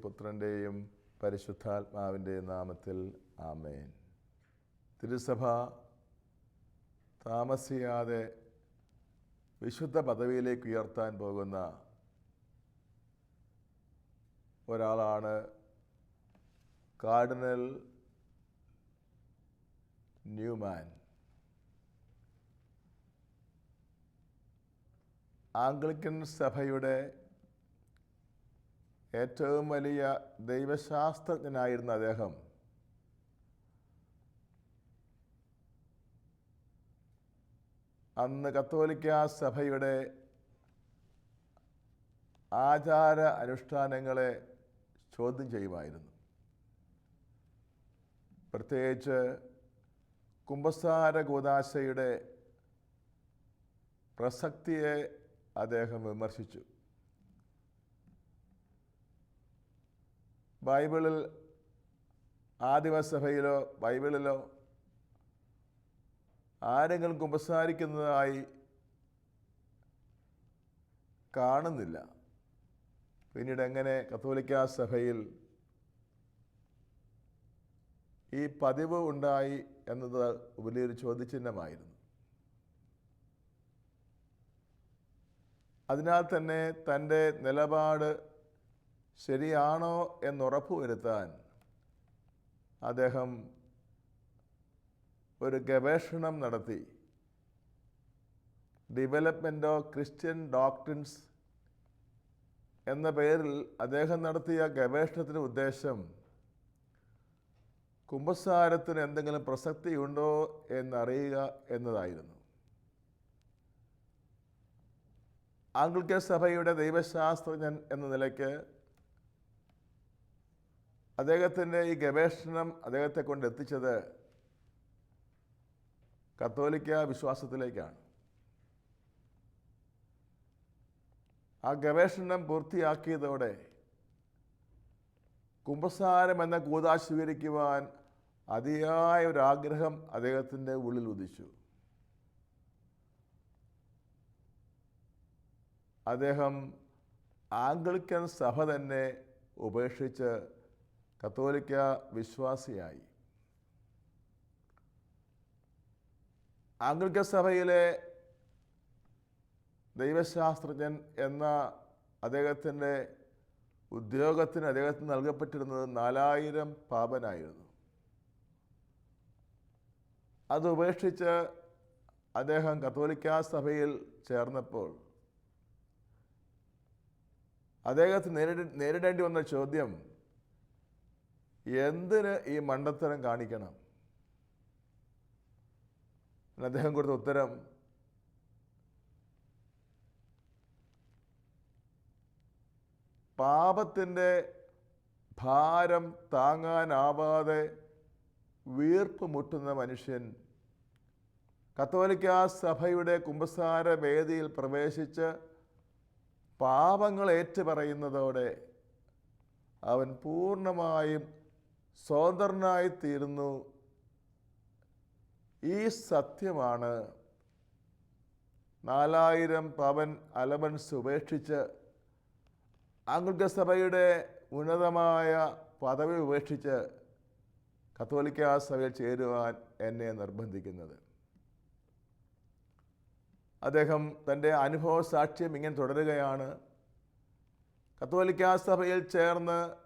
പുത്രന്റെയും പരിശുദ്ധാത്മാവിന്റെയും നാമത്തിൽ ആമേൻ. തിരുസഭ താമസിയാതെ വിശുദ്ധ പദവിയിലേക്ക് ഉയർത്താൻ പോകുന്ന ഒരാളാണ് കാർഡിനൽ ന്യൂമാൻ. ആംഗ്ലിക്കൻ സഭയുടെ ഏറ്റവും വലിയ ദൈവശാസ്ത്രജ്ഞനായിരുന്ന അദ്ദേഹം അന്ന് കത്തോലിക്ക സഭയുടെ ആചാര അനുഷ്ഠാനങ്ങളെ ചോദ്യം ചെയ്യുമായിരുന്നു. പ്രത്യേകിച്ച് കുംഭസാര ഗോദാശയുടെ പ്രസക്തിയെ അദ്ദേഹം വിമർശിച്ചു. ബൈബിളിൽ ആദിമസഭയിലോ ബൈബിളിലോ ആരെങ്കിലും ഉപസാരിക്കുന്നതായി കാണുന്നില്ല. പിന്നീട് എങ്ങനെ കത്തോലിക്ക സഭയിൽ ഈ പതിവ് ഉണ്ടായി എന്നത് വലിയൊരു ചോദ്യചിഹ്നമായിരുന്നു. അതിനാൽ തന്നെ തന്റെ നിലപാട് ശരിയാണോ എന്നുറപ്പുവരുത്താൻ അദ്ദേഹം ഒരു ഗവേഷണം നടത്തി. ഡിവലപ്മെന്റ് ഓഫ് ക്രിസ്ത്യൻ ഡോക്ട്രിൻസ് എന്ന പേരിൽ അദ്ദേഹം നടത്തിയ ഗവേഷണത്തിന്റെ ഉദ്ദേശം കുംഭസാരത്തിന് എന്തെങ്കിലും പ്രസക്തിയുണ്ടോ എന്നറിയുക എന്നതായിരുന്നു. ആംഗ്ലിക്കൻ സഭയുടെ ദൈവശാസ്ത്രജ്ഞൻ എന്ന നിലയ്ക്ക് അദ്ദേഹത്തിന്റെ ഈ ഗവേഷണം അദ്ദേഹത്തെ കൊണ്ട് എത്തിച്ചത് കത്തോലിക്ക വിശ്വാസത്തിലേക്കാണ്. ആ ഗവേഷണം പൂർത്തിയാക്കിയതോടെ കുംഭസാരം എന്ന കൂതാ സ്വീകരിക്കുവാൻ അതിയായ ഒരു ആഗ്രഹം അദ്ദേഹത്തിന്റെ ഉള്ളിൽ ഉദിച്ചു. അദ്ദേഹം ആംഗ്ലിക്കൻ സഭ തന്നെ ഉപേക്ഷിച്ച് കത്തോലിക്ക വിശ്വാസിയായി. ആംഗ്ലിക്ക സഭയിലെ ദൈവശാസ്ത്രജ്ഞൻ എന്ന അദ്ദേഹത്തിന്റെ ഉദ്യോഗത്തിന് അദ്ദേഹത്തിന് നൽകപ്പെട്ടിരുന്നത് നാലായിരം പാപനായിരുന്നു. അത് ഉപേക്ഷിച്ച് അദ്ദേഹം കത്തോലിക്ക സഭയിൽ ചേർന്നപ്പോൾ അദ്ദേഹത്തിന് നേരിട നേരിടേണ്ടി വന്ന ചോദ്യം എന്തിന് ഈ മണ്ടത്തരം കാണിക്കണം? അദ്ദേഹം കൊടുത്ത ഉത്തരം പാപത്തിന്റെ ഭാരം താങ്ങാനാവാതെ വീർപ്പ് മുട്ടുന്ന മനുഷ്യൻ കത്തോലിക്ക സഭയുടെ കുമ്പസാര വേദിയിൽ പ്രവേശിച്ച് പാപങ്ങൾ ഏറ്റുപറയുന്നതോടെ അവൻ പൂർണമായും സ്വതന്ത്രനായിത്തീരുന്നു. ഈ സത്യമാണ് നാലായിരം പവൻ അലവൻസ് ഉപേക്ഷിച്ച് ആംഗ്ലിക സഭയുടെ ഉന്നതമായ പദവി ഉപേക്ഷിച്ച് കത്തോലിക്ക സഭയിൽ ചേരുവാൻ എന്നെ നിർബന്ധിക്കുന്നത്. അദ്ദേഹം തന്റെ അനുഭവ സാക്ഷ്യം ഇങ്ങനെ തുടരുകയാണ്. കത്തോലിക്ക സഭയിൽ ചേർന്ന്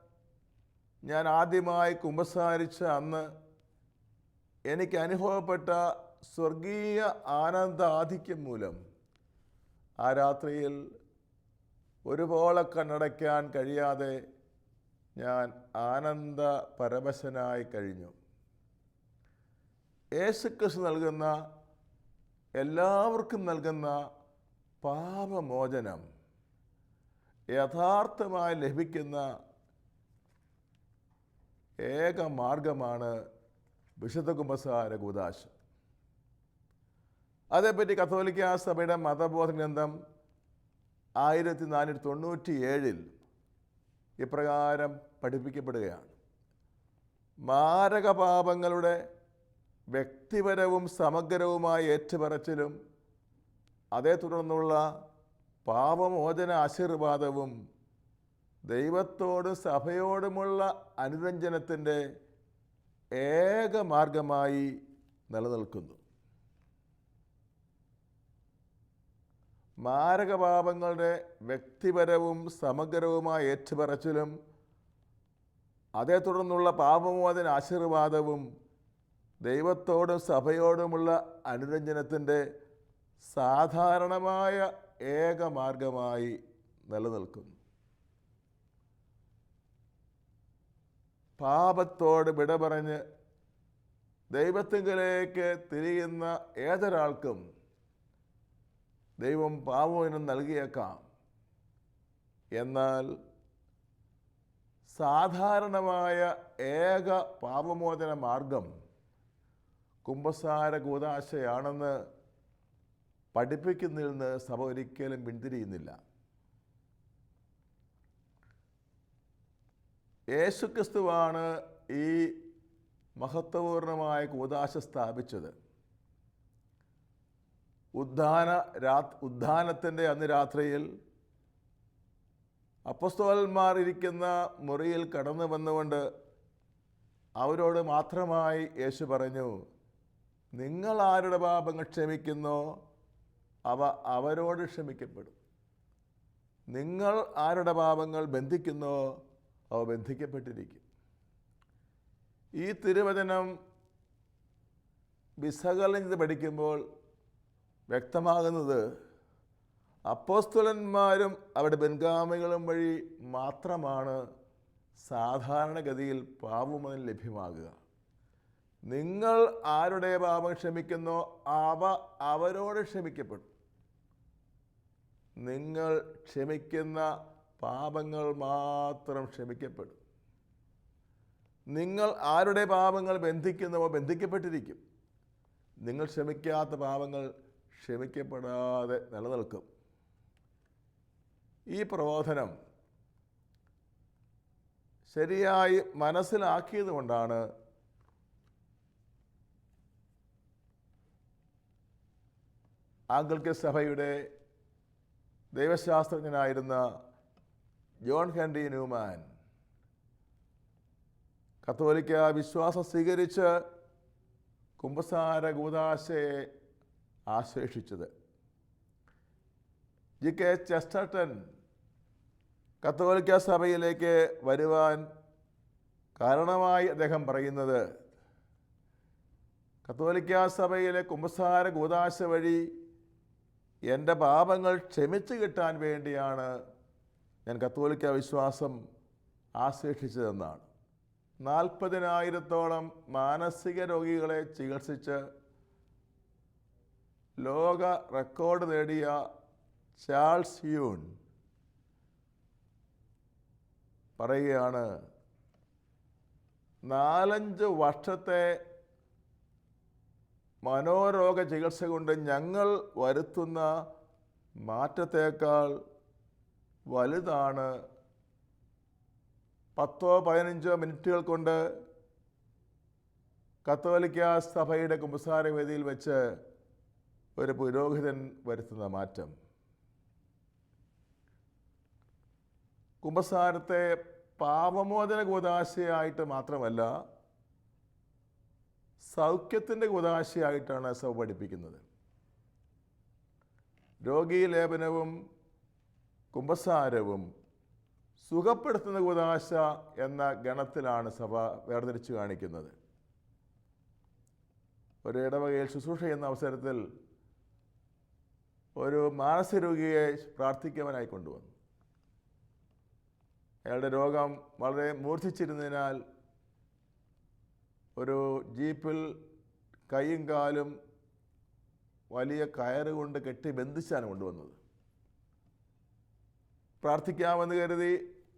ഞാൻ ആദ്യമായി കുമ്പസാരിച്ച അന്ന് എനിക്ക് അനുഭവപ്പെട്ട സ്വർഗീയ ആനന്ദാധിക്യം മൂലം ആ രാത്രിയിൽ ഒരുപോലെ കണ്ണടയ്ക്കാൻ കഴിയാതെ ഞാൻ ആനന്ദ പരമശനായി കഴിഞ്ഞു. യേശുക്രിസ്തു നൽകുന്ന എല്ലാവർക്കും നൽകുന്ന പാപമോചനം യഥാർത്ഥമായി ലഭിക്കുന്ന ഏക മാർഗമാണ് വിശുദ്ധ കുമ്പസാര കൂതാശ അതേപ്പറ്റി കത്തോലിക്ക സഭയുടെ മതബോധ ഗ്രന്ഥം ആയിരത്തി നാനൂറ്റി തൊണ്ണൂറ്റി ഏഴിൽ ഇപ്രകാരം പഠിപ്പിക്കപ്പെടുകയാണ്. മാരകപാപങ്ങളുടെ വ്യക്തിപരവും സമഗ്രവുമായ ഏറ്റുപറച്ചിലും അതേ തുടർന്നുള്ള പാപമോചന ആശീർവാദവും ദൈവത്തോടും സഭയോടുമുള്ള അനുരഞ്ജനത്തിന്റെ ഏക മാർഗമായി നിലനിൽക്കുന്നു. മാരകപാപങ്ങളുടെ വ്യക്തിപരവും സമഗ്രവുമായ ഏറ്റുപറച്ചിലും അതേ തുടർന്നുള്ള പാപമോചന ആശീർവാദവും ദൈവത്തോടും സഭയോടുമുള്ള അനുരഞ്ജനത്തിന്റെ സാധാരണമായ ഏക മാർഗമായി നിലനിൽക്കുന്നു. പാപത്തോട് വിട പറഞ്ഞ് ദൈവത്തിങ്കലേക്ക് തിരിയുന്ന ഏതൊരാൾക്കും ദൈവം പാവോനും നൽകിയേക്കാം. എന്നാൽ സാധാരണമായ ഏക പാപമോചന മാർഗം കുംഭസാര കൂതാശയാണെന്ന് പഠിപ്പിക്കുന്നതിൽ നിന്ന് സഭ ഒരിക്കലും പിന്തിരിയുന്നില്ല. യേശുക്രിസ്തുവാണ് ഈ മഹത്വപൂർണമായ കൂതാശ സ്ഥാപിച്ചത്. ഉദ്ധാന രാ ഉദ്ധാനത്തിന്റെ അന്ന് രാത്രിയിൽ അപ്പസ്തോലന്മാർ ഇരിക്കുന്ന മുറിയിൽ കടന്നു വന്നുകൊണ്ട് അവരോട് മാത്രമായി യേശു പറഞ്ഞു നിങ്ങൾ ആരുടെ പാപങ്ങൾ ക്ഷമിക്കുന്നോ അവ അവരോട് ക്ഷമിക്കപ്പെടും. നിങ്ങൾ ആരുടെ പാപങ്ങൾ ബന്ധിക്കുന്നോ അവ ബന്ധിക്കപ്പെട്ടിരിക്കും. ഈ തിരുവചനം വിശകലനം ചെയ്ത് പഠിക്കുമ്പോൾ വ്യക്തമാകുന്നത് അപ്പോസ്തുലന്മാരും അവരുടെ ബൻഗാമികളും വഴി മാത്രമാണ് സാധാരണഗതിയിൽ പാപമോചനം ലഭ്യമാകുക. നിങ്ങൾ ആരുടെ പാപം ക്ഷമിക്കുന്നോ അവ അവരോട് ക്ഷമിക്കപ്പെടും. നിങ്ങൾ ക്ഷമിക്കുന്ന പാപങ്ങൾ മാത്രം ക്ഷമിക്കപ്പെടും. നിങ്ങൾ ആരുടെ പാപങ്ങൾ ബന്ധിക്കുന്നവോ ബന്ധിക്കപ്പെട്ടിരിക്കും. നിങ്ങൾ ക്ഷമിക്കാത്ത പാപങ്ങൾ ക്ഷമിക്കപ്പെടാതെ നിലനിൽക്കും. ഈ പ്രബോധനം ശരിയായി മനസ്സിലാക്കിയത് കൊണ്ടാണ് ആംഗിൾക്ക സഭയുടെ ദൈവശാസ്ത്രജ്ഞനായിരുന്ന ജോൺ ഹെൻറി ന്യൂമാൻ കത്തോലിക്ക വിശ്വാസം സ്വീകരിച്ച് കുംഭസാര ഗൂദാശയെ ആശ്ലേഷിച്ചത് ജി. കെ. ചെസ്റ്റർട്ടൻ കത്തോലിക്ക സഭയിലേക്ക് വരുവാൻ കാരണമായി അദ്ദേഹം പറയുന്നത് കത്തോലിക്ക സഭയിലെ കുംഭസാര ഗൂദാശ വഴി എന്റെ പാപങ്ങൾ ക്ഷമിച്ചു കിട്ടാൻ വേണ്ടിയാണ് ഞാൻ കത്തോലിക്ക വിശ്വാസം ആശ്ലേഷിച്ചതെന്നാണ് നാൽപ്പതിനായിരത്തോളം മാനസിക രോഗികളെ ചികിത്സിച്ച് ലോക റെക്കോർഡ് നേടിയ ചാൾസ് യൂൺ പറയുകയാണ് നാലഞ്ച് വർഷത്തെ മനോരോഗ ചികിത്സ കൊണ്ട് ഞങ്ങൾ വരുത്തുന്ന മാറ്റത്തേക്കാൾ വലുതാണ്. പത്തോ പതിനഞ്ചോ മിനിറ്റുകൾ കൊണ്ട് കത്തോലിക്ക സഭയുടെ കുമ്പസാര വേദിയിൽ വെച്ച് ഒരു പുരോഹിതൻ വരുത്തുന്ന മാറ്റം. കുമ്പസാരത്തെ പാപമോചന കൂതാശയായിട്ട് മാത്രമല്ല സൗഖ്യത്തിന്റെ കൂതാശയായിട്ടാണ് സഭ പഠിപ്പിക്കുന്നത്. രോഗീ രോഗീലേപനവും കുമ്പസാരവും സുഖപ്പെടുത്തുന്ന കുതാശ എന്ന ഗണത്തിലാണ് സഭ വേർതിരിച്ചു കാണിക്കുന്നത്. ഒരു ഇടവകയിൽ ശുശ്രൂഷ ചെയ്യുന്ന അവസരത്തിൽ ഒരു മാനസരോഗിയെ പ്രാർത്ഥിക്കവനായി കൊണ്ടുവന്നു. അയാളുടെ രോഗം വളരെ മൂർച്ഛിച്ചിരുന്നതിനാൽ ഒരു ജീപ്പിൽ കൈയും കാലും വലിയ കയറ് കൊണ്ട് കെട്ടി ബന്ധിച്ചാണ് കൊണ്ടുവന്നത്. പ്രാർത്ഥിക്കാമെന്ന് കരുതി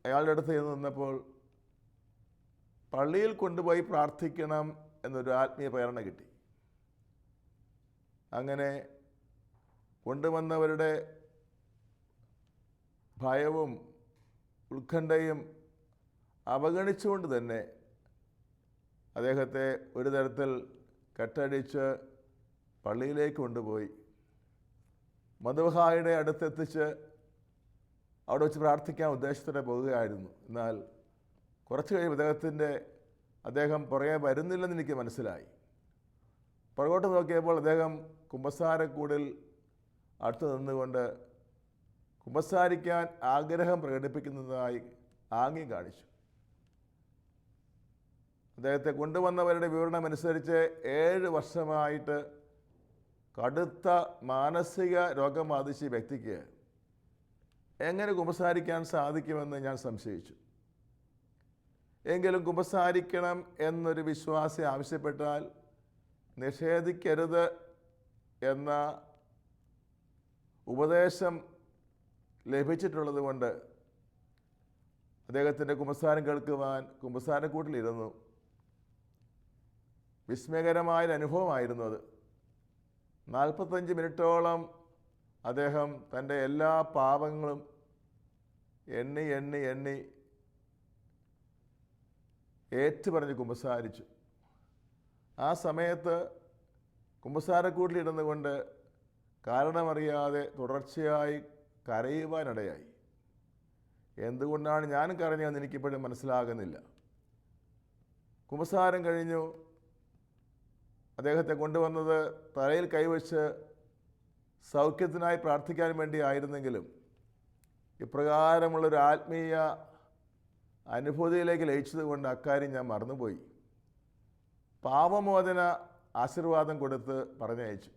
അയാളുടെ അടുത്ത് ചെന്ന് നിന്നപ്പോൾ പള്ളിയിൽ കൊണ്ടുപോയി പ്രാർത്ഥിക്കണം എന്നൊരു ആത്മീയ പ്രേരണ കിട്ടി. അങ്ങനെ കൊണ്ടുവന്നവരുടെ ഭയവും ഉത്കണ്ഠയും അവഗണിച്ചുകൊണ്ട് തന്നെ അദ്ദേഹത്തെ ഒരു തരത്തിൽ കെട്ടടിച്ച് പള്ളിയിലേക്ക് കൊണ്ടുപോയി. മധുഹായുടെ അടുത്തെത്തിച്ച് അവിടെ വെച്ച് പ്രാർത്ഥിക്കാൻ ഉദ്ദേശത്തോടെ പോവുകയായിരുന്നു എന്നാൽ കുറച്ച് കഴിയുമ്പോൾ അദ്ദേഹത്തിന്റെ അദ്ദേഹം പുറകെ വരുന്നില്ലെന്ന് എനിക്ക് മനസ്സിലായി. പുറകോട്ട് നോക്കിയപ്പോൾ അദ്ദേഹം കുമ്പസാരക്കൂടിൽ അടുത്ത് നിന്നുകൊണ്ട് കുമ്പസാരിക്കാൻ ആഗ്രഹം പ്രകടിപ്പിക്കുന്നതായി ആംഗ്യം കാണിച്ചു. അദ്ദേഹത്തെ കൊണ്ടുവന്നവരുടെ വിവരണമനുസരിച്ച് ഏഴ് വർഷമായിട്ട് കടുത്ത മാനസിക രോഗം ബാധിച്ച വ്യക്തിക്ക് എങ്ങനെ കുമ്പസാരിക്കാൻ സാധിക്കുമെന്ന് ഞാൻ സംശയിച്ചു. എങ്കിലും കുമ്പസാരിക്കണം എന്നൊരു വിശ്വാസി ആവശ്യപ്പെട്ടാൽ നിഷേധിക്കരുത് എന്ന ഉപദേശം ലഭിച്ചിട്ടുള്ളത് കൊണ്ട് അദ്ദേഹത്തിന്റെ കുമ്പസാരം കേൾക്കുവാൻ കുമ്പസാരക്കൂട്ടിലിരുന്നു വിസ്മയകരമായൊരു അനുഭവമായിരുന്നു അത്. നാൽപ്പത്തഞ്ച് മിനിറ്റോളം അദ്ദേഹം തന്റെ എല്ലാ പാപങ്ങളും എണ്ണി എണ്ണി എണ്ണി. ഏറ്റു പറഞ്ഞ് കുമ്പസാരിച്ചു. ആ സമയത്ത് കുമ്പസാരക്കൂട്ടിലിരുന്നു കൊണ്ട് കാരണമറിയാതെ തുടർച്ചയായി കരയുവാനിടയായി എന്തുകൊണ്ടാണ് ഞാൻ കരഞ്ഞതെന്ന് എനിക്കിപ്പോഴും മനസ്സിലാകുന്നില്ല. കുമ്പസാരം കഴിഞ്ഞു. അദ്ദേഹത്തെ കൊണ്ടുവന്നത് തലയിൽ കൈവച്ച് സൗഖ്യത്തിനായി പ്രാർത്ഥിക്കാൻ വേണ്ടി ആയിരുന്നെങ്കിലും ഇപ്രകാരമുള്ളൊരു ആത്മീയ അനുഭൂതിയിലേക്ക് ലയിച്ചതുകൊണ്ട് അക്കാര്യം ഞാൻ മറന്നുപോയി. പാപമോചന ആശീർവാദം കൊടുത്ത് പറഞ്ഞയച്ചു.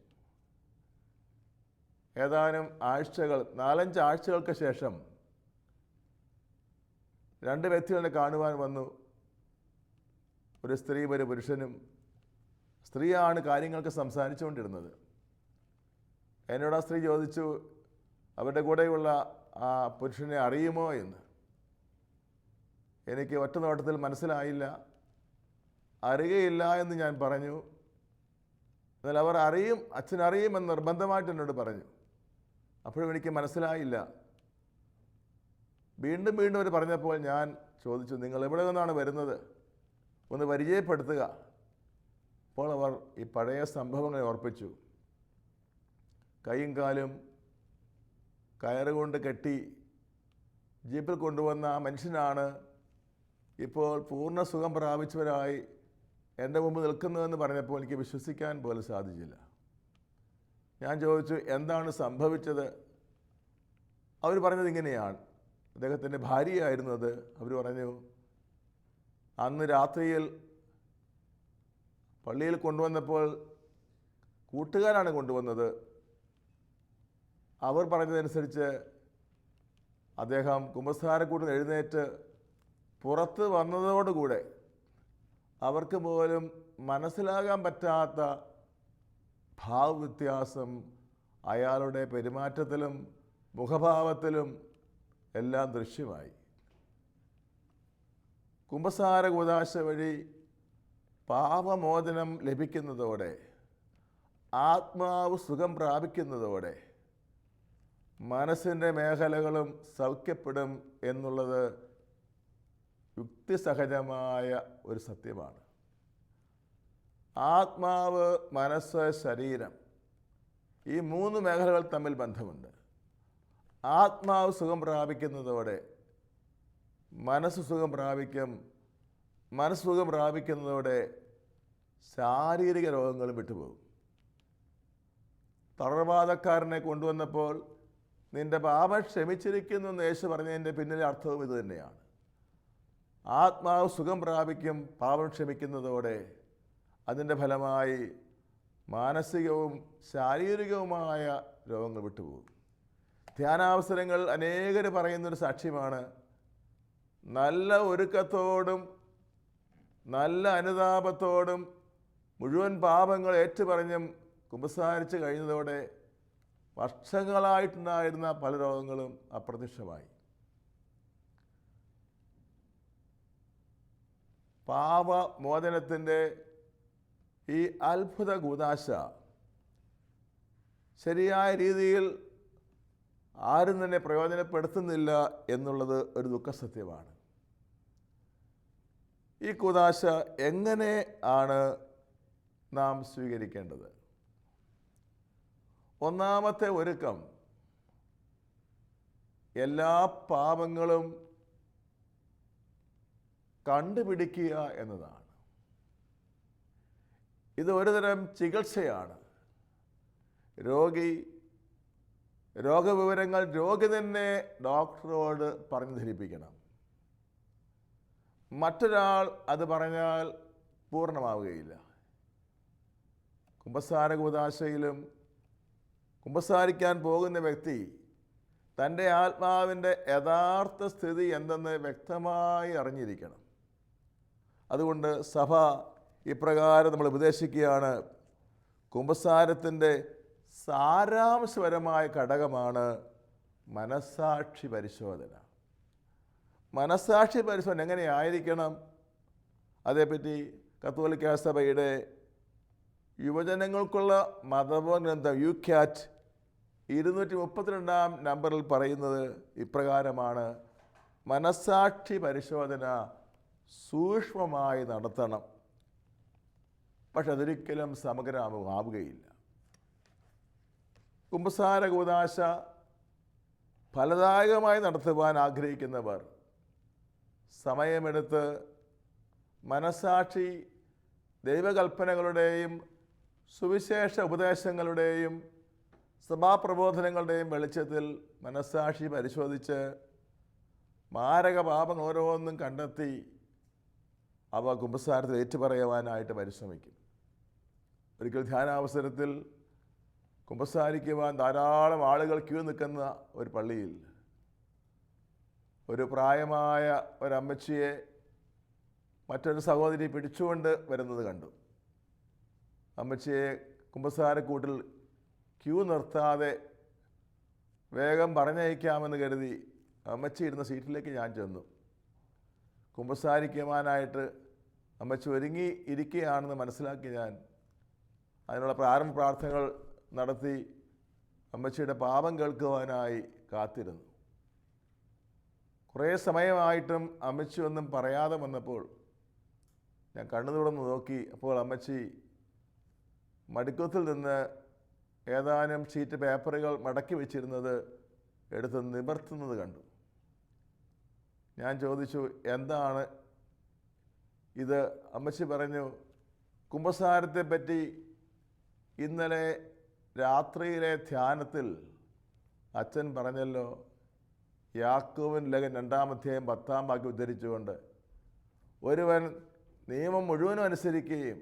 ഏതാനും ആഴ്ചകൾ നാലഞ്ച് ആഴ്ചകൾക്ക് ശേഷം രണ്ട് വ്യക്തികളെ കാണുവാൻ വന്നു. ഒരു സ്ത്രീ ഒരു പുരുഷനും. സ്ത്രീയാണ് കാര്യങ്ങൾക്ക് സംസാരിച്ചുകൊണ്ടിരുന്നത്. എന്നോട് ആ സ്ത്രീ ചോദിച്ചു അവരുടെ കൂടെയുള്ള ആ പുരുഷനെ അറിയുമോ എന്ന്? എനിക്ക് ഒറ്റ നോട്ടത്തിൽ മനസ്സിലായില്ല. അറിയുകയില്ല എന്ന് ഞാൻ പറഞ്ഞു. എന്നാൽ അവർ അറിയും അച്ഛൻ അറിയുമെന്ന് നിർബന്ധമായിട്ട് എന്നോട് പറഞ്ഞു. അപ്പോഴും എനിക്ക് മനസ്സിലായില്ല. വീണ്ടും വീണ്ടും അവർ പറഞ്ഞപ്പോൾ ഞാൻ ചോദിച്ചു നിങ്ങൾ എവിടെ നിന്നാണ് വരുന്നത്? ഒന്ന് പരിചയപ്പെടുത്തുക. അപ്പോൾ അവർ ഈ പഴയ സംഭവങ്ങളെ ഓർപ്പിച്ചു. കൈയും കാലും കയറുകൊണ്ട് കെട്ടി ജീപ്പിൽ കൊണ്ടുവന്ന ആ മനുഷ്യനാണ് ഇപ്പോൾ പൂർണ സുഖം പ്രാപിച്ചവരായി എന്റെ മുമ്പ് നിൽക്കുന്നതെന്ന് പറഞ്ഞപ്പോൾ എനിക്ക് വിശ്വസിക്കാൻ പോലും സാധിച്ചില്ല. ഞാൻ ചോദിച്ചു എന്താണ് സംഭവിച്ചത്? അവർ പറഞ്ഞത് ഇങ്ങനെയാണ്. അദ്ദേഹത്തിന്റെ അത്. അവർ പറഞ്ഞു അന്ന് രാത്രിയിൽ പള്ളിയിൽ കൊണ്ടുവന്നപ്പോൾ കൂട്ടുകാരാണ് കൊണ്ടുവന്നത്. അവർ പറഞ്ഞതനുസരിച്ച് അദ്ദേഹം കുമ്പസാരക്കൂട്ടിൽ എഴുന്നേറ്റ് പുറത്ത് വന്നതോടുകൂടെ അവർക്ക് പോലും മനസ്സിലാകാൻ പറ്റാത്ത ഭാവവ്യത്യാസം അയാളുടെ പെരുമാറ്റത്തിലും മുഖഭാവത്തിലും എല്ലാം ദൃശ്യമായി. കുംഭസാര കൂതാശ വഴി പാപമോചനം ലഭിക്കുന്നതോടെ ആത്മാവ് സുഖം പ്രാപിക്കുന്നതോടെ മനസ്സിന്റെ മേഖലകളും സൗഖ്യപ്പെടും എന്നുള്ളത് യുക്തിസഹജമായ ഒരു സത്യമാണ്. ആത്മാവ് മനസ്സ് ശരീരം ഈ മൂന്ന് മേഖലകൾ തമ്മിൽ ബന്ധമുണ്ട്. ആത്മാവ് സുഖം പ്രാപിക്കുന്നതോടെ മനസ്സ് സുഖം പ്രാപിക്കും. മനസ്സ് സുഖം പ്രാപിക്കുന്നതോടെ ശാരീരിക രോഗങ്ങളും വിട്ടുപോകും. തളർവാദക്കാരനെ കൊണ്ടുവന്നപ്പോൾ നിന്റെ പാപം ക്ഷമിച്ചിരിക്കുന്നു എന്ന് യേശു പറഞ്ഞതിന്റെ പിന്നിലെ അർത്ഥവും ഇത് തന്നെയാണ്. ആത്മാവ് സുഖം പ്രാപിക്കും പാപം ക്ഷമിക്കുന്നതോടെ അതിന്റെ ഫലമായി മാനസികവും ശാരീരികവുമായ രോഗങ്ങൾ വിട്ടുപോകും. ധ്യാനാവസരങ്ങൾ അനേകർ പറയുന്നൊരു സാക്ഷ്യമാണ്. നല്ല ഒരുക്കത്തോടും നല്ല അനുതാപത്തോടും മുഴുവൻ പാപങ്ങൾ ഏറ്റുപറഞ്ഞും കുമ്പസാരിച്ച് കഴിഞ്ഞതോടെ വർഷങ്ങളായിട്ടുണ്ടായിരുന്ന പല രോഗങ്ങളും അപ്രത്യക്ഷമായി. പാപമോചനത്തിന്റെ ഈ അത്ഭുത കൂതാശ ശരിയായ രീതിയിൽ ആരും തന്നെ പ്രയോജനപ്പെടുത്തുന്നില്ല എന്നുള്ളത് ഒരു ദുഃഖസത്യമാണ് ഈ കൂതാശ എങ്ങനെ ആണ് നാം സ്വീകരിക്കേണ്ടത്? ഒന്നാമത്തെ ഒരുക്കം എല്ലാ പാപങ്ങളും കണ്ടുപിടിക്കുക എന്നതാണ്. ഇത് ഒരുതരം ചികിത്സയാണ്. രോഗി രോഗവിവരങ്ങൾ രോഗി തന്നെ ഡോക്ടറോട് പറഞ്ഞു ധരിപ്പിക്കണം. മറ്റൊരാൾ അത് പറഞ്ഞാൽ പൂർണമാവുകയില്ല. കുമ്പസാര കൂതാശയിലും കുമ്പസാരിക്കാൻ പോകുന്ന വ്യക്തി തന്റെ ആത്മാവിന്റെ യഥാർത്ഥ സ്ഥിതി എന്തെന്ന് വ്യക്തമായി അറിഞ്ഞിരിക്കണം. അതുകൊണ്ട് സഭ ഇപ്രകാരം നമ്മൾ ഉപദേശിക്കുകയാണ്. കുമ്പസാരത്തിന്റെ സാരാംശപരമായ ഘടകമാണ് മനസ്സാക്ഷി പരിശോധന. മനസ്സാക്ഷി പരിശോധന എങ്ങനെയായിരിക്കണം? അതേപ്പറ്റി കത്തോലിക്ക സഭയുടെ യുവജനങ്ങൾക്കുള്ള മതബോധ ഗ്രന്ഥം യു ക്യാറ്റ് ഇരുന്നൂറ്റി മുപ്പത്തിരണ്ടാം നമ്പറിൽ പറയുന്നത് ഇപ്രകാരമാണ്. മനസാക്ഷി പരിശോധന സൂക്ഷ്മമായി നടത്തണം. പക്ഷെ അതൊരിക്കലും സമഗ്രമാവുകയില്ല. കുമ്പസാര കൂതാശ ഫലദായകമായി നടത്തുവാൻ ആഗ്രഹിക്കുന്നവർ സമയമെടുത്ത് മനസാക്ഷി ദൈവകൽപ്പനകളുടെയും സുവിശേഷ ഉപദേശങ്ങളുടെയും സഭാപ്രബോധനങ്ങളുടെയും വെളിച്ചത്തിൽ മനസ്സാക്ഷി പരിശോധിച്ച് മാരക പാപങ്ങൾ ഓരോന്നും കണ്ടെത്തി അവ കുമ്പസാരത്തിൽ ഏറ്റുപറയുവാനായിട്ട് പരിശ്രമിക്കും. ഒരിക്കൽ ധ്യാനാവസരത്തിൽ കുമ്പസാരിക്കുവാൻ ധാരാളം ആളുകൾ ക്യൂ നിൽക്കുന്ന ഒരു പള്ളിയിൽ ഒരു പ്രായമായ ഒരമ്മച്ചിയെ മറ്റൊരു സഹോദരി പിടിച്ചുകൊണ്ട് വരുന്നത് കണ്ടു. അമ്മച്ചിയെ കുമ്പസാരക്കൂട്ടിൽ ക്യൂ നിർത്താതെ വേഗം പറഞ്ഞയക്കാമെന്ന് കരുതി അമ്മച്ചി ഇരുന്ന സീറ്റിലേക്ക് ഞാൻ ചെന്നു. കുമ്പസാരിക്കുവാനായിട്ട് അമ്മച്ചി ഒരുങ്ങി ഇരിക്കുകയാണെന്ന് മനസ്സിലാക്കി ഞാൻ അതിനുള്ള പ്രാരംഭ പ്രാർത്ഥനകൾ നടത്തി അമ്മച്ചിയുടെ പാപം കേൾക്കുവാനായി കാത്തിരുന്നു. കുറേ സമയമായിട്ടും അമ്മച്ചി ഒന്നും പറയാതെ വന്നപ്പോൾ ഞാൻ കണ്ണു തുറന്ന് നോക്കി. അപ്പോൾ അമ്മച്ചി മടിക്കത്തിൽ നിന്ന് ഏതാനും ഷീറ്റ് പേപ്പറുകൾ മടക്കി വെച്ചിരുന്നത് എടുത്ത് നിവർത്തുന്നത് കണ്ടു. ഞാൻ ചോദിച്ചു എന്താണ് ഇത്? അമ്മച്ചി പറഞ്ഞു കുംഭസാരത്തെ പറ്റി ഇന്നലെ രാത്രിയിലെ ധ്യാനത്തിൽ അച്ഛൻ പറഞ്ഞല്ലോ യാക്കോവൻ ലഗൻ രണ്ടാമധ്യായം പത്താം വാക്യം ഉദ്ധരിച്ചുകൊണ്ട് ഒരുവൻ നിയമം മുഴുവനും അനുസരിക്കുകയും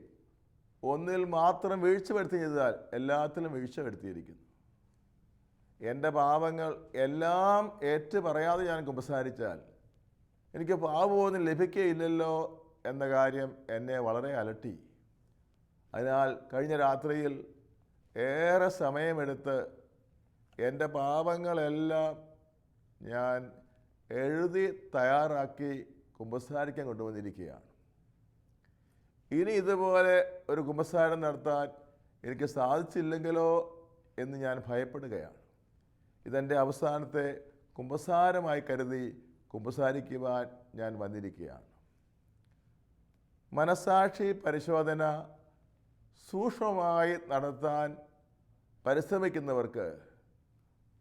ഒന്നിൽ മാത്രം വീഴ്ച വരുത്തി ചെയ്താൽ എല്ലാത്തിലും വീഴ്ച വരുത്തിയിരിക്കുന്നു. എന്റെ പാപങ്ങൾ എല്ലാം ഏറ്റു പറയാതെ ഞാൻ കുമ്പസാരിച്ചാൽ എനിക്ക് പാപമൊന്നും ലഭിക്കുകയില്ലല്ലോ എന്ന കാര്യം എന്നെ വളരെ അലട്ടി. അതിനാൽ കഴിഞ്ഞ രാത്രിയിൽ ഏറെ സമയമെടുത്ത് എന്റെ പാപങ്ങളെല്ലാം ഞാൻ എഴുതി തയ്യാറാക്കി കുമ്പസാരിക്കാൻ കൊണ്ടുവന്നിരിക്കുകയാണ്. ഇനി ഇതുപോലെ ഒരു കുമ്പസാരം നടത്താൻ എനിക്ക് സാധിച്ചില്ലെങ്കിലോ എന്ന് ഞാൻ ഭയപ്പെടുകയാണ്. ഇതെന്റെ അവസാനത്തെ കുമ്പസാരമായി കരുതി കുമ്പസാരിക്കുവാൻ ഞാൻ വന്നിരിക്കുകയാണ്. മനസാക്ഷി പരിശോധന സൂക്ഷ്മമായി നടത്താൻ പരിശ്രമിക്കുന്നവർക്ക്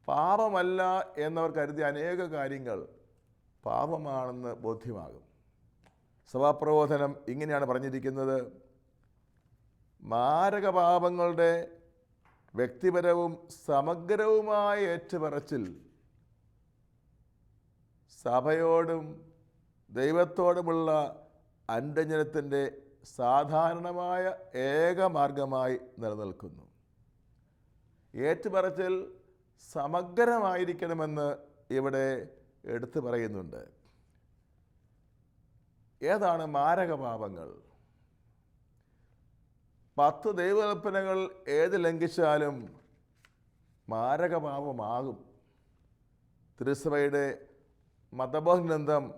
പാപമല്ല എന്നവർ കരുതിയ അനേക കാര്യങ്ങൾ പാപമാണെന്ന് ബോധ്യമാകും. സഭാപ്രബോധനം ഇങ്ങനെയാണ് പറഞ്ഞിരിക്കുന്നത്. മാരകപാപങ്ങളുടെ വ്യക്തിപരവും സമഗ്രവുമായ ഏറ്റുപറച്ചിൽ സഭയോടും ദൈവത്തോടുമുള്ള അന്യജനത്തിന്റെ സാധാരണമായ ഏക മാർഗമായി നിലനിൽക്കുന്നു. ഏറ്റുപറച്ചിൽ സമഗ്രമായിരിക്കണമെന്ന് ഇവിടെ എടുത്തു പറയുന്നുണ്ട്. ഏതാണ് മാരകപാപങ്ങൾ? പത്ത് ദൈവകൽപ്പനകൾ ഏത് ലംഘിച്ചാലും മാരകപാപമാകും. തിരുസഭയുടെ മതബോധ ഗ്രന്ഥം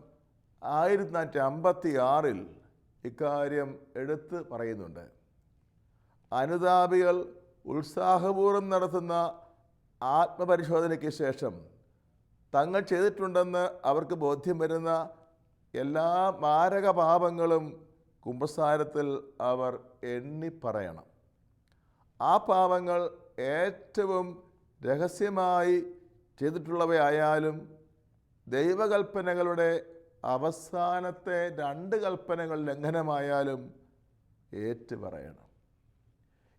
ആയിരത്തി തൊള്ളായിരത്തി അമ്പത്തി ആറിൽ ഇക്കാര്യം എടുത്ത് പറയുന്നുണ്ട്. അനുതാപികൾ ഉത്സാഹപൂർവം നടത്തുന്ന ആത്മപരിശോധനയ്ക്ക് ശേഷം തങ്ങൾ ചെയ്തിട്ടുണ്ടെന്ന് അവർക്ക് ബോധ്യം വരുന്ന എല്ലാ മാരക പാപങ്ങളും കുംഭസാരത്തിൽ അവർ എണ്ണിപ്പറയണം ആ പാപങ്ങൾ ഏറ്റവും രഹസ്യമായി ചെയ്തിട്ടുള്ളവയായാലും ദൈവകൽപ്പനകളുടെ അവസാനത്തെ രണ്ട് കൽപ്പനകൾ ലംഘനമായാലും ഏറ്റു പറയണം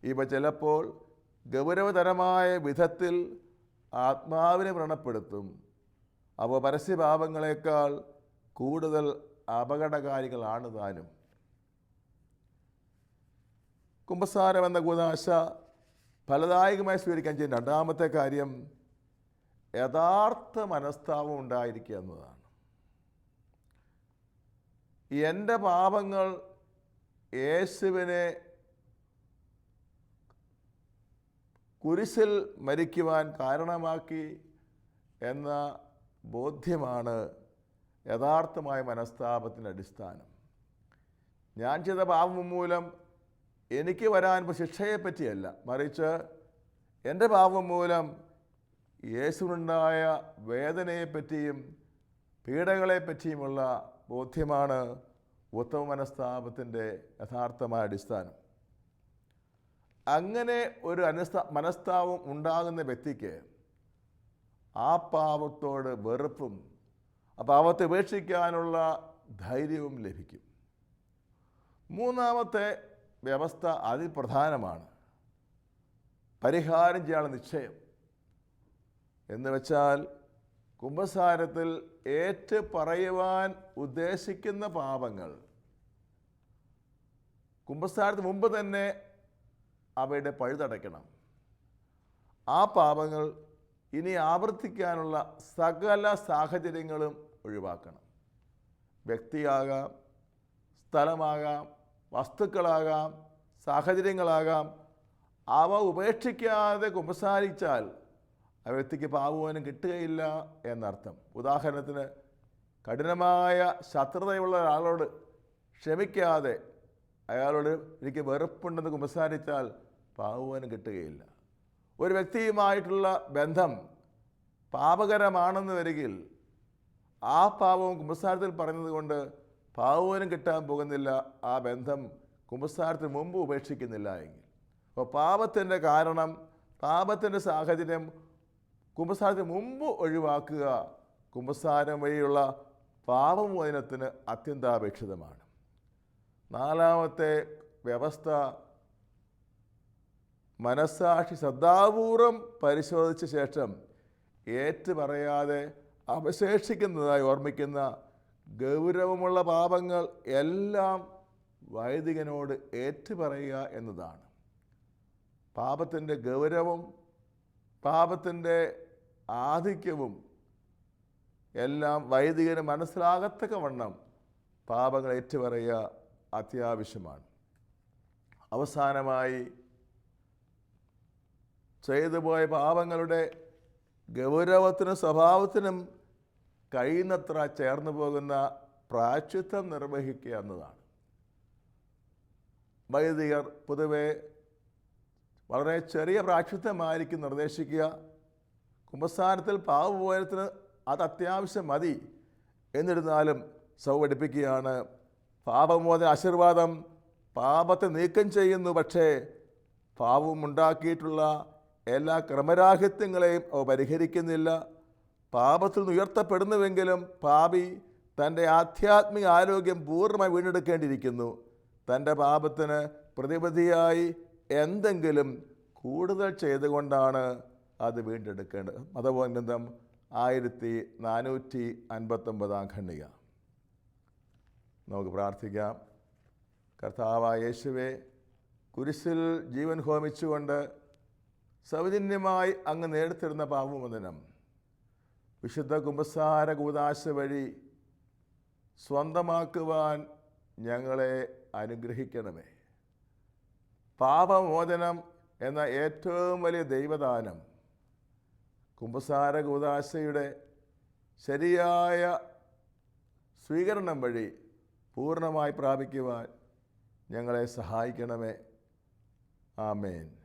ഇവ ചിലപ്പോൾ ഗൗരവതരമായ വിധത്തിൽ ആത്മാവിനെ വ്രണപ്പെടുത്തും. അവ പരസ്യപാപങ്ങളെക്കാൾ കൂടുതൽ അപകടകാരികളാണ് താനും കുംഭസാരം എന്ന ഗുണാശ ഫലദായകമായി സ്വീകരിക്കാൻ ചെയ്യുന്ന രണ്ടാമത്തെ കാര്യം യഥാർത്ഥ മനസ്താപം ഉണ്ടായിരിക്കുക എന്നതാണ്. എന്റെ പാപങ്ങൾ യേശുവിനെ കുരിശിൽ മരിക്കുവാൻ കാരണമാക്കി എന്ന ബോധ്യമാണ് യഥാർത്ഥമായ മനസ്താപത്തിന്റെ അടിസ്ഥാനം. ഞാൻ ചെയ്ത പാപം മൂലം എനിക്ക് വരാൻ ശിക്ഷയെപ്പറ്റിയല്ല മറിച്ച് എന്റെ പാപം മൂലം യേശുവിനുണ്ടായ വേദനയെപ്പറ്റിയും പീഡകളെപ്പറ്റിയുമുള്ള ബോധ്യമാണ് ഉത്തമ മനസ്താപത്തിന്റെ യഥാർത്ഥമായ അടിസ്ഥാനം. അങ്ങനെ ഒരു അനുസ്ഥാ മനസ്താപം ഉണ്ടാകുന്ന വ്യക്തിക്ക് ആ പാപത്തോട് വെറുപ്പും ആ പാപത്തെ ഉപേക്ഷിക്കാനുള്ള ധൈര്യവും ലഭിക്കും. മൂന്നാമത്തെ വ്യവസ്ഥ അതിപ്രധാനമാണ് പരിഹാരം ചെയ്യാനുള്ള നിശ്ചയം. എന്ന് വെച്ചാൽ കുംഭസാരത്തിൽ ഏറ്റു പറയുവാൻ ഉദ്ദേശിക്കുന്ന പാപങ്ങൾ കുംഭസാരത്തിന് മുമ്പ് തന്നെ അവയുടെ പഴുതടയ്ക്കണം. ആ പാപങ്ങൾ ഇനി ആവർത്തിക്കാനുള്ള സകല സാഹചര്യങ്ങളും ഒഴിവാക്കണം. വ്യക്തിയാകാം സ്ഥലമാകാം വസ്തുക്കളാകാം സാഹചര്യങ്ങളാകാം. അവ ഉപേക്ഷിക്കാതെ കുമ്പസാരിച്ചാൽ ആ വ്യക്തിക്ക് പാപമോനം കിട്ടുകയില്ല എന്നർത്ഥം. ഉദാഹരണത്തിന് കഠിനമായ ശത്രുതയുള്ള ഒരാളോട് ക്ഷമിക്കാതെ അയാളോട് എനിക്ക് വെറുപ്പുണ്ടെന്ന് കുമ്പസാരിച്ചാൽ പാപമോനം കിട്ടുകയില്ല. ഒരു വ്യക്തിയുമായിട്ടുള്ള ബന്ധം പാപകരമാണെന്ന് വരികിൽ ആ പാപവും കുമ്പസാരത്തിൽ പറയുന്നത് കൊണ്ട് പാവനും കിട്ടാൻ പോകുന്നില്ല ആ ബന്ധം കുമ്പസാരത്തിന് മുമ്പ് ഉപേക്ഷിക്കുന്നില്ല എങ്കിൽ. അപ്പോൾ പാപത്തിന്റെ കാരണം പാപത്തിന്റെ സാഹചര്യം കുമ്പസാരത്തിന് മുമ്പ് ഒഴിവാക്കുക കുമ്പസാരം വഴിയുള്ള പാപമോചനത്തിന് അത്യന്താപേക്ഷിതമാണ്. നാലാമത്തെ വ്യവസ്ഥ മനസ്സാക്ഷി ശ്രദ്ധാപൂർവം പരിശോധിച്ച ശേഷം ഏറ്റു പറയാതെ അവശേഷിക്കുന്നതായി ഓർമ്മിക്കുന്ന ഗൗരവമുള്ള പാപങ്ങൾ എല്ലാം വൈദികനോട് ഏറ്റുപറയുക എന്നതാണ്. പാപത്തിന്റെ ഗൗരവം പാപത്തിന്റെ ആധിക്യവും എല്ലാം വൈദികന് മനസ്സിലാകത്തക്ക വണ്ണം പാപങ്ങൾ ഏറ്റുപറയുക അത്യാവശ്യമാണ്. അവസാനമായി ചെയ്തു പോയ പാപങ്ങളുടെ ഗൗരവത്തിനും സ്വഭാവത്തിനും കഴിയുന്നത്ര ചേർന്ന് പോകുന്ന പ്രാച്യുത്വം നിർവഹിക്കുക എന്നതാണ്. വൈദികർ പൊതുവെ വളരെ ചെറിയ പ്രാക്ഷിത്വമായിരിക്കും നിർദ്ദേശിക്കുക. കുമ്പസാരത്തിൽ പാവപോയത്തിന് അത് അത്യാവശ്യം മതി. എന്നിരുന്നാലും സൗ പഠിപ്പിക്കുകയാണ് പാപമോചന ആശീർവാദം പാപത്തെ നീക്കം ചെയ്യുന്നു. പക്ഷേ പാപം ഉണ്ടാക്കിയിട്ടുള്ള എല്ലാ ക്രമരാഹിത്യങ്ങളെയും അവ പരിഹരിക്കുന്നില്ല. പാപത്തിൽ നിന്ന് ഉയർത്തപ്പെടുന്നുവെങ്കിലും പാപി തന്റെ ആധ്യാത്മിക ആരോഗ്യം പൂർണമായി വീണ്ടെടുക്കേണ്ടിയിരിക്കുന്നു. തന്റെ പാപത്തിന് പ്രതിപതിയായി എന്തെങ്കിലും കൂടുതൽ ചെയ്തുകൊണ്ടാണ് അത് വീണ്ടെടുക്കേണ്ടത്. മതബോധം ആയിരത്തി നാനൂറ്റി അൻപത്തൊമ്പതാം ഖണ്ഡിക. നമുക്ക് പ്രാർത്ഥിക്കാം. കർത്താവായ യേശുവെ കുരിശിൽ ജീവൻ ഹോമിച്ചുകൊണ്ട് സൗജന്യമായി അങ്ങ് നേടിത്തരുന്ന പാപമോചനം. വിശുദ്ധ കുംഭസാര കൂതാശ വഴി സ്വന്തമാക്കുവാൻ ഞങ്ങളെ അനുഗ്രഹിക്കണമേ. പാപമോചനം എന്ന ഏറ്റവും വലിയ ദൈവദാനം കുംഭസാര കൂതാശയുടെ ശരിയായ സ്വീകരണം വഴി പൂർണമായി പ്രാപിക്കുവാൻ ഞങ്ങളെ സഹായിക്കണമേ. ആമേൻ.